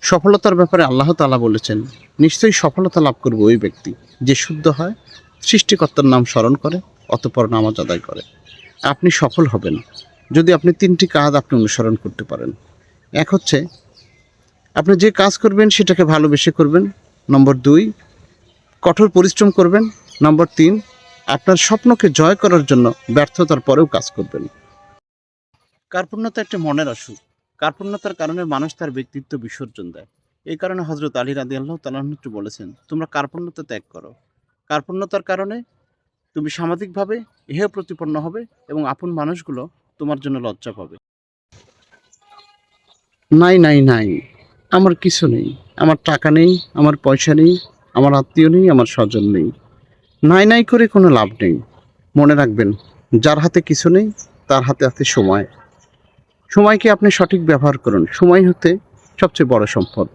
সফলতার ব্যাপারে আল্লাহ তাআলা বলেছেন, নিশ্চয়ই সফলতা লাভ করবে ওই ব্যক্তি যে শুদ্ধ হয়, সৃষ্টিকর্তার নাম স্মরণ করে, অতপর নামাজ আদায় করে। আপনি সফল হবেন, যদি আপনি তিনটি কাজ আপনি অনুসরণ করতে পারেন। এক হচ্ছে, আপনি যে কাজ করবেন সেটাকে ভালোবেসে করবেন। নম্বর দুই, কঠোর পরিশ্রম করবেন। নম্বর তিন, আপনার স্বপ্নকে জয় করার জন্য ব্যর্থতার পরেও কাজ করবেন। কার্পণ্যতা একটা মনের অসুখ কার্পণ্যতার কারণে মানুষ তার ব্যক্তিত্ব বিসর্জন দেয়। এই কারণে হজরত আলী রাদি আল্লাহ তালাহটু বলেছেন, তোমরা কার্পণ্যতা ত্যাগ করো। কার্পণ্যতার কারণে তুমি সামাজিকভাবে হেয় প্রতিপন্ন হবে এবং আপন মানুষগুলো তোমার জন্য লজ্জা পাবে। নাই নাই নাই, আমার কিছু নেই। আমার টাকা নেই, আমার পয়সা নেই, আমার আত্মীয় নেই, আমার স্বজন নেই। নাই নাই করে কোনো লাভ নেই। মনে রাখবেন, যার হাতে কিছু নেই, তার হাতে আছে সময়। সময়কে আপনি সঠিক ব্যবহার করুন। সময় হতে সবচেয়ে বড় সম্পদ।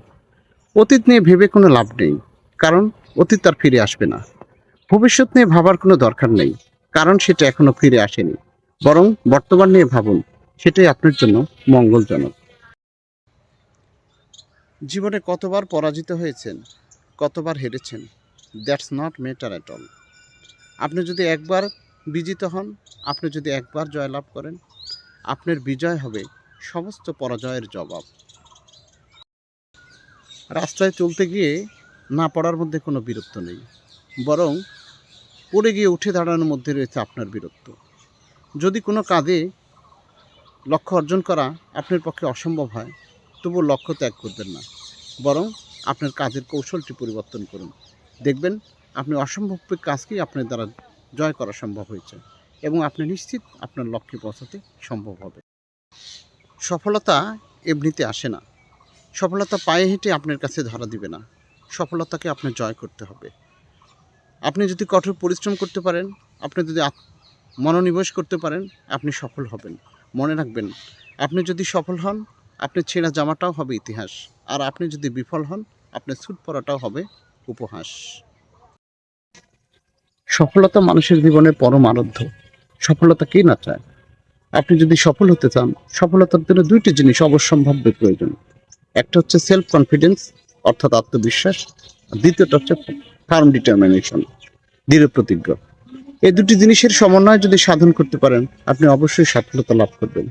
অতীত নিয়ে ভেবে কোনো লাভ নেই, কারণ অতীত আর ফিরে আসবে না। ভবিষ্যৎ নিয়ে ভাবার কোনো দরকার নেই, কারণ সেটা এখনও ফিরে আসেনি। বরং বর্তমান নিয়ে ভাবুন, সেটাই আপনার জন্য মঙ্গলজনক। জীবনে কতবার পরাজিত হয়েছেন, কতবার হেরেছেন, that's not matter at all. আপনি যদি একবার বিজিত হন, আপনি যদি একবার জয়লাভ করেন আপনার বিজয় হবে সমস্ত পরাজয়ের জবাব। রাস্তায় চলতে গিয়ে না পড়ার মধ্যে কোনো বীরত্ব নেই, বরং পড়ে গিয়ে উঠে দাঁড়ানোর মধ্যে রয়েছে আপনার বীরত্ব যদি কোনো কাজে লক্ষ্য অর্জন করা আপনার পক্ষে অসম্ভব হয় তবু লক্ষ্য ত্যাগ করবেন না, বরং আপনার কাজের কৌশলটি পরিবর্তন করুন। দেখবেন, আপনি অসম্ভব কাজকেই আপনার দ্বারা জয় করা সম্ভব হয়েছে। এবং আপনি নিশ্চিত আপনার লক্ষ্যে পৌঁছাতে সম্ভব হবে। সফলতা এমনিতে আসে না। সফলতা পায়ে হেঁটে আপনার কাছে ধরা দিবে না। সফলতাকে আপনার জয় করতে হবে। আপনি যদি কঠোর পরিশ্রম করতে পারেন, আপনি যদি মনোনিবেশ করতে পারেন, আপনি সফল হবেন। মনে রাখবেন, আপনি যদি সফল হন, আপনি ছেঁড়া জামাটাও হবে ইতিহাস। আর আপনি যদি বিফল হন, আপনার স্যুট পরাটাও হবে উপহাস। সফলতা মানুষের জীবনের পরম আরাধ্য। সফলতা কে না চায়? আপনি যদি সফল হতে চান, সফলতার জন্য দুইটি জিনিস অবশ্যম্ভাব্য প্রয়োজন। একটা হচ্ছে সেলফ কনফিডেন্স অর্থাৎ আত্মবিশ্বাস। দ্বিতীয়টা হচ্ছে ফার্ম ডিটারমিনেশন দৃঢ় প্রতিজ্ঞ। এই দুটি জিনিসের সমন্বয় যদি সাধন করতে পারেন, আপনি অবশ্যই সফলতা লাভ করবেন।